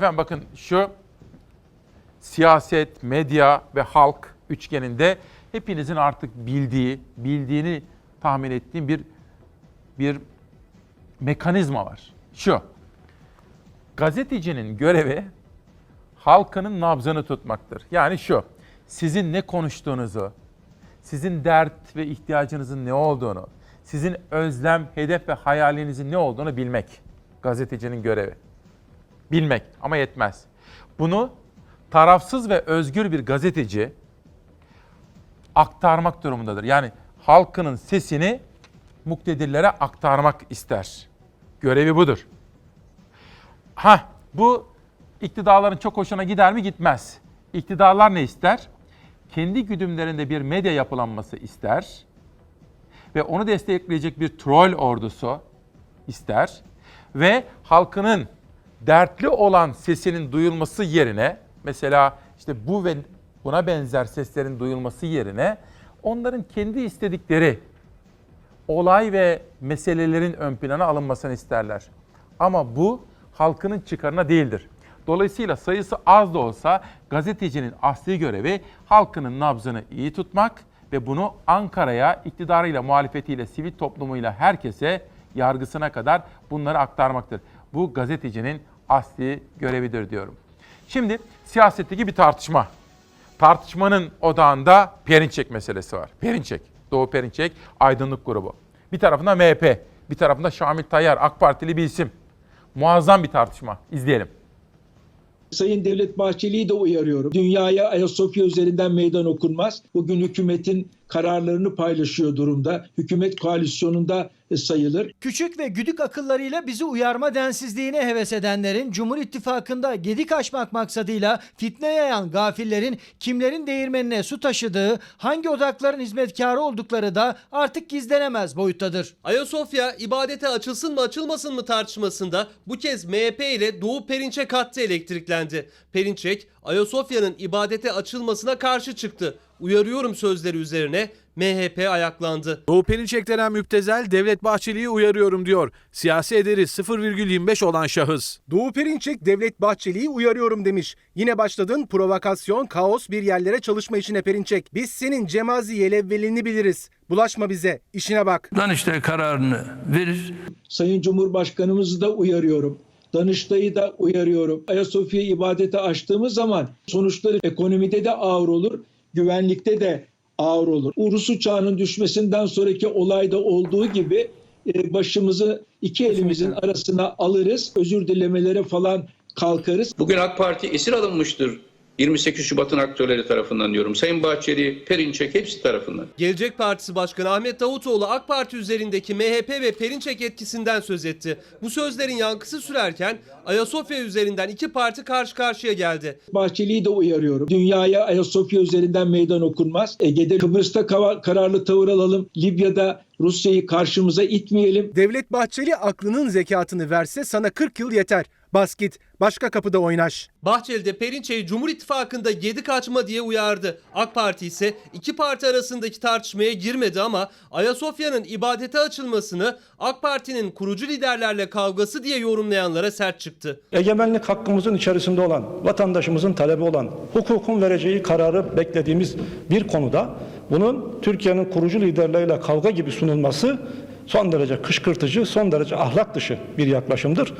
Efendim bakın şu siyaset, medya ve halk üçgeninde hepinizin artık bildiği, bildiğini tahmin ettiğim bir bir mekanizma var. Şu. Gazetecinin görevi halkının nabzını tutmaktır. Yani şu. Sizin ne konuştuğunuzu, sizin dert ve ihtiyacınızın ne olduğunu, sizin özlem, hedef ve hayalinizin ne olduğunu bilmek gazetecinin görevi bilmek ama yetmez. Bunu tarafsız ve özgür bir gazeteci aktarmak durumundadır. Yani halkının sesini muktedirlere aktarmak ister. Görevi budur. Ha bu iktidarların çok hoşuna gider mi? Gitmez. İktidarlar ne ister? Kendi güdümlerinde bir medya yapılanması ister ve onu destekleyecek bir troll ordusu ister ve halkının dertli olan sesinin duyulması yerine mesela işte bu ve buna benzer seslerin duyulması yerine onların kendi istedikleri olay ve meselelerin ön plana alınmasını isterler. Ama bu halkının çıkarına değildir. Dolayısıyla sayısı az da olsa gazetecinin asli görevi halkının nabzını iyi tutmak ve bunu Ankara'ya iktidarıyla, muhalefetiyle, sivil toplumuyla herkese yargısına kadar bunları aktarmaktır. Bu gazetecinin asli görevidir diyorum. Şimdi siyasetteki bir tartışma. Tartışmanın odağında Perinçek meselesi var. Perinçek, Doğu Perinçek aydınlık grubu. Bir tarafında MHP, bir tarafında Şamil Tayyar, AK Partili bir isim. Muazzam bir tartışma. İzleyelim. Sayın Devlet Bahçeli'yi de uyarıyorum. Dünyaya Ayasofya üzerinden meydan okunmaz. Bugün hükümetin kararlarını paylaşıyor durumda. Hükümet koalisyonunda e, sayılır. Küçük ve güdük akıllarıyla bizi uyarma densizliğine heves edenlerin Cumhur İttifakı'nda gedik açmak maksadıyla fitne yayan gafillerin kimlerin değirmenine su taşıdığı, hangi odakların hizmetkarı oldukları da artık gizlenemez boyuttadır. Ayasofya ibadete açılsın mı açılmasın mı tartışmasında bu kez MHP ile Doğu Perinçek hattı elektriklendi. Perinçek Ayasofya'nın ibadete açılmasına karşı çıktı. Uyarıyorum sözleri üzerine MHP ayaklandı. Doğu Perinçek denen müptezel Devlet Bahçeli'yi uyarıyorum diyor. Siyasi ederi 0,25 olan şahıs. Doğu Perinçek Devlet Bahçeli'yi uyarıyorum demiş. Yine başladın provokasyon, kaos bir yerlere çalışma işine Perinçek. Biz senin cemazi yelevvelini biliriz. Bulaşma bize, işine bak. Danıştay kararını verir. Sayın Cumhurbaşkanımızı da uyarıyorum. Danıştay'ı da uyarıyorum. Ayasofya ibadete açtığımız zaman sonuçları ekonomide de ağır olur, güvenlikte de ağır olur. Urus uçağının düşmesinden sonraki olayda olduğu gibi e, başımızı iki elimizin arasına alırız. Özür dilemelere falan kalkarız. Bugün AK Parti esir alınmıştır. 28 Şubat'ın aktörleri tarafından diyorum. Sayın Bahçeli, Perinçek hepsi tarafından. Gelecek Partisi Başkanı Ahmet Davutoğlu AK Parti üzerindeki MHP ve Perinçek etkisinden söz etti. Bu sözlerin yankısı sürerken Ayasofya üzerinden iki parti karşı karşıya geldi. Bahçeli'yi de uyarıyorum. Dünyaya Ayasofya üzerinden meydan okunmaz. Ege'de Kıbrıs'ta kararlı tavır alalım. Libya'da Rusya'yı karşımıza itmeyelim. Devlet Bahçeli aklının zekatını verse sana 40 yıl yeter. Bas git, başka kapıda oynaş. Bahçeli de Perinçek'i Cumhur İttifakı'nda yedi kaçma diye uyardı. AK Parti ise iki parti arasındaki tartışmaya girmedi ama Ayasofya'nın ibadete açılmasını AK Parti'nin kurucu liderlerle kavgası diye yorumlayanlara sert çıktı. egemenlik hakkımızın içerisinde olan, vatandaşımızın talebi olan, hukukun vereceği kararı beklediğimiz bir konuda bunun Türkiye'nin kurucu liderleriyle kavga gibi sunulması son derece kışkırtıcı, son derece ahlak dışı bir yaklaşımdır.